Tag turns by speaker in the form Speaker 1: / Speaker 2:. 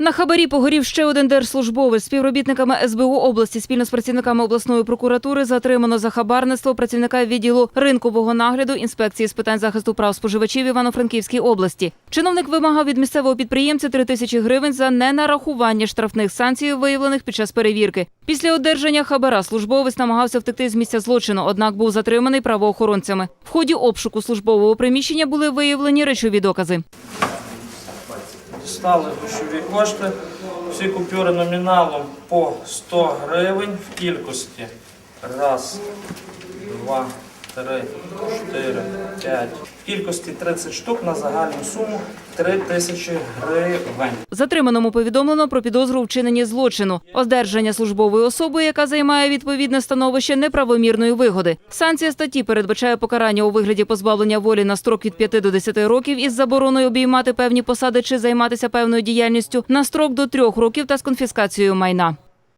Speaker 1: На хабарі погорів ще один держслужбовець. Співробітниками СБУ області спільно з працівниками обласної прокуратури затримано за хабарництво працівника відділу ринкового нагляду інспекції з питань захисту прав споживачів Івано-Франківській області. Чиновник вимагав від місцевого підприємця 3 тисячі гривень за ненарахування штрафних санкцій, виявлених під час перевірки. Після одержання хабара службовець намагався втекти з місця злочину, однак був затриманий правоохоронцями. В ході обшуку службового приміщення були виявлені речові докази.
Speaker 2: Стали грошові кошти. Всі купюри номіналом по 100 гривень в кількості. Раз, два, три, чотири, п'ять. В кількості 30 штук на загальну суму 3 тисячі гривень.
Speaker 1: Затриманому повідомлено про підозру у вчиненні злочину, одержання службової особи, яка займає відповідне становище неправомірної вигоди. Санкція статті передбачає покарання у вигляді позбавлення волі на строк від 5 до 10 років із забороною обіймати певні посади чи займатися певною діяльністю на строк до 3 років та з конфіскацією майна.